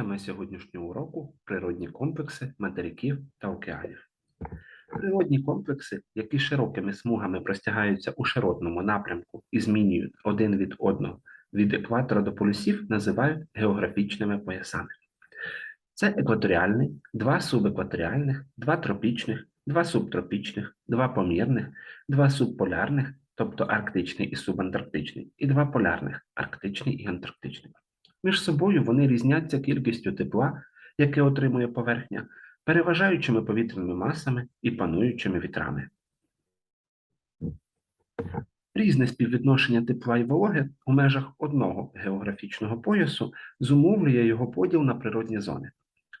Тема сьогоднішнього уроку природні комплекси материків та океанів. Природні комплекси, які широкими смугами простягаються у широтному напрямку і змінюють один від одного від екватора до полюсів, називають географічними поясами. Це екваторіальний, два субекваторіальних, два тропічних, два субтропічних, два помірних, два субполярних, тобто арктичний і субантарктичний, і два полярних арктичний і антарктичний. Між собою вони різняться кількістю тепла, яке отримує поверхня, переважаючими повітряними масами і пануючими вітрами. Різне співвідношення тепла і вологи у межах одного географічного поясу зумовлює його поділ на природні зони.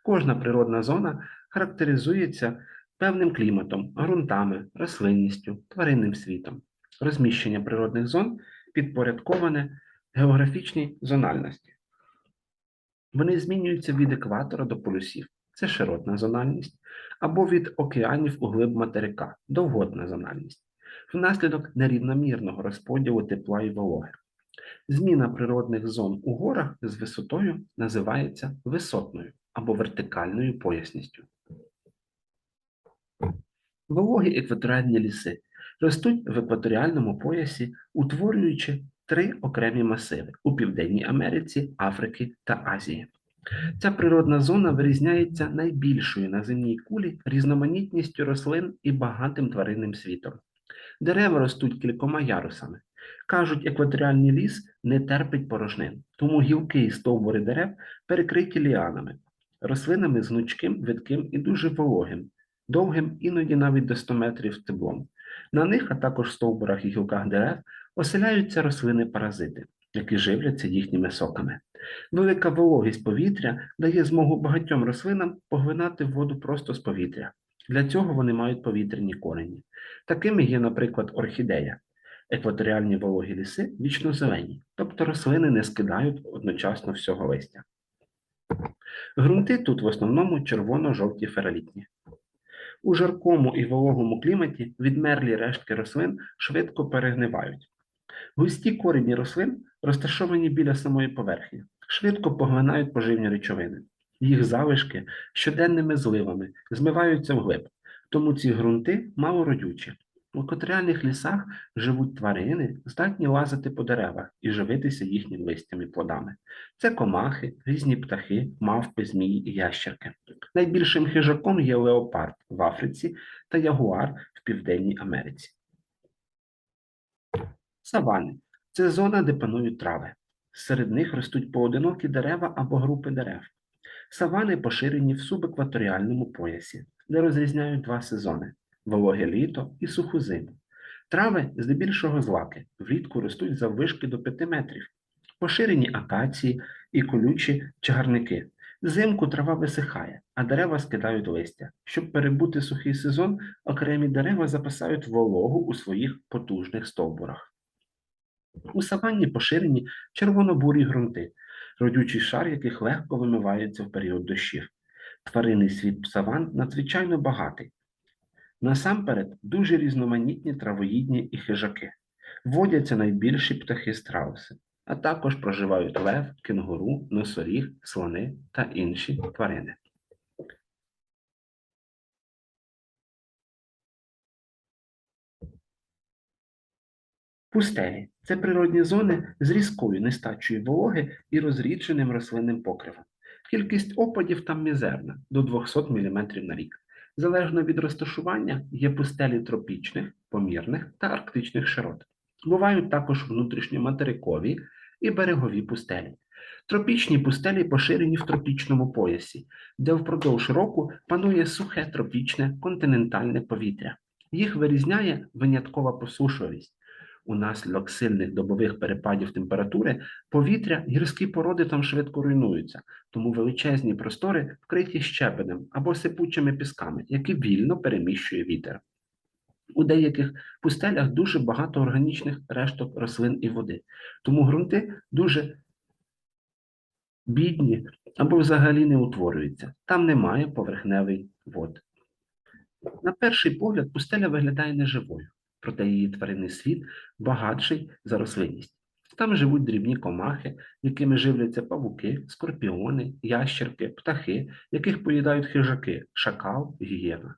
Кожна природна зона характеризується певним кліматом, ґрунтами, рослинністю, тваринним світом. Розміщення природних зон підпорядковане географічній зональності. Вони змінюються від екватора до полюсів, це широтна зональність, або від океанів у глиб материка, довготна зональність, внаслідок нерівномірного розподілу тепла і вологи. Зміна природних зон у горах з висотою називається висотною або вертикальною поясністю. Вологі екваторіальні ліси ростуть в екваторіальному поясі, утворюючи три окремі масиви у Південній Америці, Африки та Азії. Ця природна зона вирізняється найбільшою на земній кулі різноманітністю рослин і багатим тваринним світом. Дерева ростуть кількома ярусами. Кажуть, екваторіальний ліс не терпить порожнин, тому гілки і стовбури дерев перекриті ліанами, рослинами з гнучким, видким і дуже вологим, довгим, іноді навіть до 100 метрів стеблом. На них, а також стовбурах і гілках дерев, оселяються рослини-паразити, які живляться їхніми соками. Велика вологість повітря дає змогу багатьом рослинам поглинати воду просто з повітря. Для цього вони мають повітряні корені. Такими є, наприклад, орхідея. Екваторіальні вологі ліси вічно зелені, тобто рослини не скидають одночасно всього листя. Грунти тут в основному червоно-жовті фералітні. У жаркому і вологому кліматі відмерлі рештки рослин швидко перегнивають. Густі корені рослин, розташовані біля самої поверхні, швидко поглинають поживні речовини. Їх залишки щоденними зливами змиваються вглиб, тому ці ґрунти малородючі. У екваторіальних лісах живуть тварини, здатні лазити по деревах і живитися їхнім листям і плодами. Це комахи, різні птахи, мавпи, змії і ящерки. Найбільшим хижаком є леопард в Африці та ягуар в Південній Америці. Савани це зона, де панують трави. Серед них ростуть поодинокі дерева або групи дерев. Савани поширені в субекваторіальному поясі, де розрізняють два сезони вологе літо і суху зиму. Трави здебільшого злаки, влітку ростуть заввишки до 5 метрів, поширені акації і колючі чагарники. Взимку трава висихає, а дерева скидають листя. Щоб перебути сухий сезон, окремі дерева запасають вологу у своїх потужних стовбурах. У саванні поширені червоно-бурі ґрунти, родючий шар яких легко вимивається в період дощів. Тваринний світ саван надзвичайно багатий. Насамперед дуже різноманітні травоїдні і хижаки. Водяться найбільші птахи страуси, а також проживають лев, кенгуру, носоріг, слони та інші тварини. Пустелі це природні зони з різкою нестачою вологи і розрідженим рослинним покривом. Кількість опадів там мізерна до 200 мм на рік. Залежно від розташування є пустелі тропічних, помірних та арктичних широт. Бувають також внутрішньоматерикові і берегові пустелі. Тропічні пустелі поширені в тропічному поясі, де впродовж року панує сухе тропічне континентальне повітря. Їх вирізняє виняткова посушливість. Унаслідок сильних добових перепадів температури повітря гірські породи там швидко руйнуються, тому величезні простори вкриті щебенем або сипучими пісками, які вільно переміщує вітер. У деяких пустелях дуже багато органічних решток рослин і води, тому ґрунти дуже бідні або взагалі не утворюються. Там немає поверхневий вод. На перший погляд, пустеля виглядає неживою, проте її тваринний світ багатший за рослинність. Там живуть дрібні комахи, якими живляться павуки, скорпіони, ящерки, птахи, яких поїдають хижаки, шакал, гієна.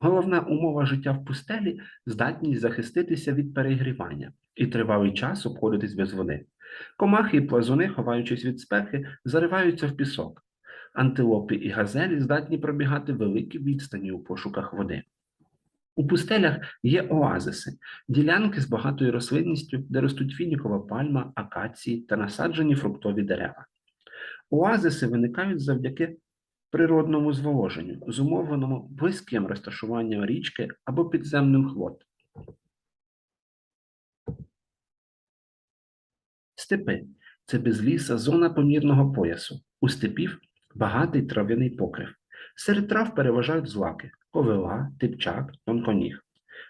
Головна умова життя в пустелі здатність захиститися від перегрівання і тривалий час обходитись без води. Комахи і плазуни, ховаючись від спеки, зариваються в пісок. Антилопи і газелі здатні пробігати великі відстані у пошуках води. У пустелях є оазиси, ділянки з багатою рослинністю, де ростуть фінікова пальма, акації та насаджені фруктові дерева. Оазиси виникають завдяки природному зволоженню, зумовленому близьким розташуванням річки або підземних вод. Степи це безліса зона помірного поясу. У степів багатий трав'яний покрив. Серед трав переважають злаки, ковила, типчак, тонконіг.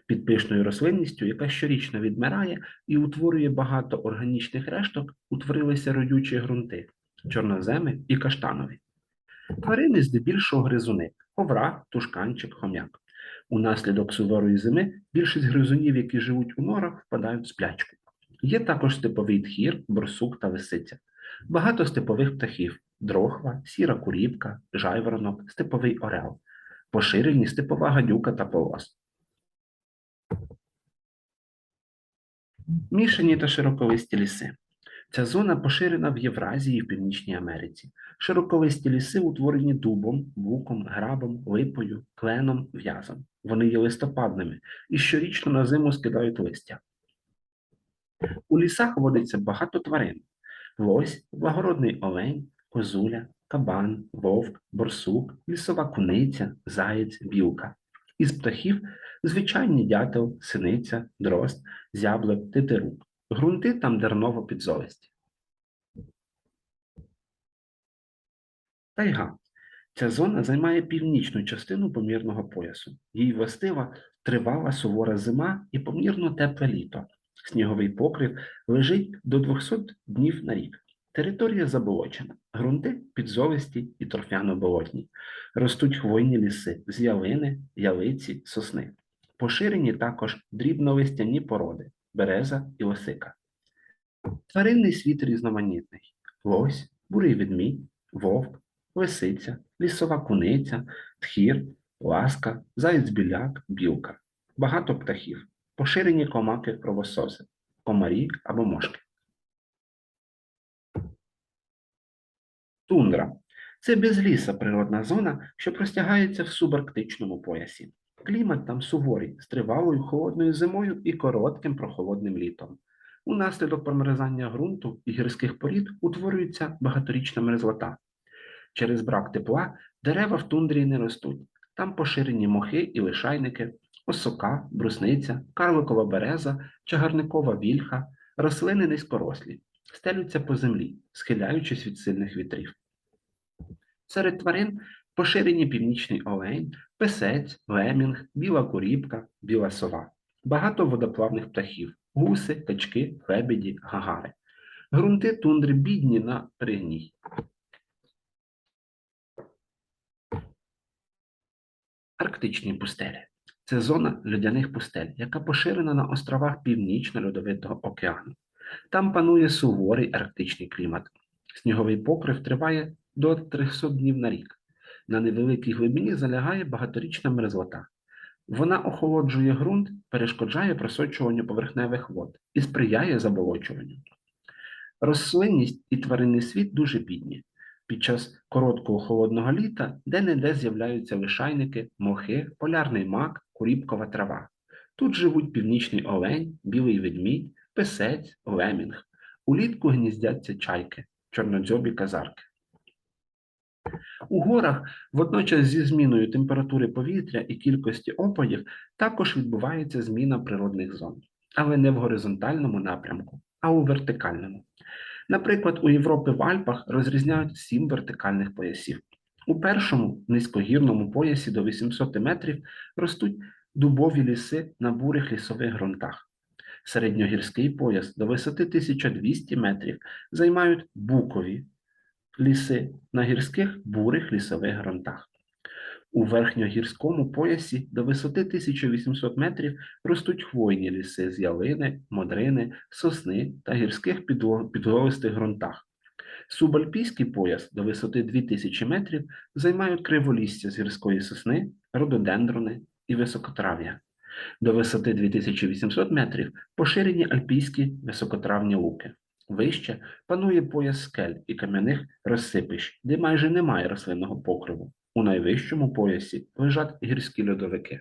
Під пишною рослинністю, яка щорічно відмирає і утворює багато органічних решток, утворилися родючі ґрунти, чорноземи і каштанові. Тварини здебільшого гризуни, ковра, тушканчик, хом'як. Унаслідок суворої зими більшість гризунів, які живуть у норах, впадають в сплячку. Є також степовий тхір, борсук та лисиця. Багато степових птахів дрохва, сіра куріпка, жайворонок, степовий орел. Поширені степова гадюка та полос. Мішані та широколисті ліси. Ця зона поширена в Євразії і в Північній Америці. Широколисті ліси утворені дубом, буком, грабом, липою, кленом, в'язом. Вони є листопадними і щорічно на зиму скидають листя. У лісах водиться багато тварин: лось, благородний олень, козуля, кабан, вовк, борсук, лісова куниця, заєць, білка. Із птахів звичайні дятел, синиця, дрозд, зяблик, тетерук. Грунти там дерново підзолисті. Тайга. Ця зона займає північну частину помірного поясу. Їй властива тривала сувора зима і помірно тепле літо. Сніговий покрив лежить до 200 днів на рік. Територія заболочена, ґрунти підзолисті і торфяно-болотні. Ростуть хвойні ліси з ялини, ялиці, сосни. Поширені також дрібнолистяні породи береза і осика. Тваринний світ різноманітний: лось, бурий ведмідь, вовк, лисиця, лісова куниця, тхір, ласка, заєць-біляк, білка. Багато птахів, поширені комаки кровососи, комарі або мошки. Тундра це безліса природна зона, що простягається в субарктичному поясі. Клімат там суворий, з тривалою холодною зимою і коротким прохолодним літом. Унаслідок промерзання ґрунту і гірських порід утворюється багаторічна мерзлота. Через брак тепла дерева в тундрі не ростуть. Там поширені мохи і лишайники, осока, брусниця, карликова береза, чагарникова вільха, рослини низькорослі, стелються по землі, схиляючись від сильних вітрів. Серед тварин поширені північний олень, песець, лемінг, біла куріпка, біла сова. Багато водоплавних птахів, гуси, качки, лебеді, гагари. Грунти тундри бідні на перегній. Арктичні пустелі це зона льодяних пустель, яка поширена на островах Північно-Льодовитого океану. Там панує суворий арктичний клімат. Сніговий покрив триває до 300 днів на рік. На невеликій глибині залягає багаторічна мерзлота. Вона охолоджує ґрунт, перешкоджає просочуванню поверхневих вод і сприяє заболочуванню. Рослинність і тваринний світ дуже бідні. Під час короткого холодного літа де-не-де з'являються лишайники, мохи, полярний мак, куріпкова трава. Тут живуть північний олень, білий ведмідь, песець, лемінг. Улітку гніздяться чайки, чорнодзьобі казарки. У горах водночас зі зміною температури повітря і кількості опадів також відбувається зміна природних зон, але не в горизонтальному напрямку, а у вертикальному. Наприклад, у Європі в Альпах розрізняють сім вертикальних поясів. У першому низькогірному поясі до 800 метрів ростуть дубові ліси на бурих лісових ґрунтах. Середньогірський пояс до висоти 1200 метрів займають букові ліси на гірських бурих лісових ґрунтах. У верхньогірському поясі до висоти 1800 метрів ростуть хвойні ліси з ялини, модрини, сосни та гірських підлогистих ґрунтах. Субальпійський пояс до висоти 2000 метрів займають криволістя з гірської сосни, рододендрони і високотрав'я. До висоти 2800 метрів поширені альпійські високотравні луки. Вище панує пояс скель і кам'яних розсипищ, де майже немає рослинного покриву. У найвищому поясі лежать гірські льодовики.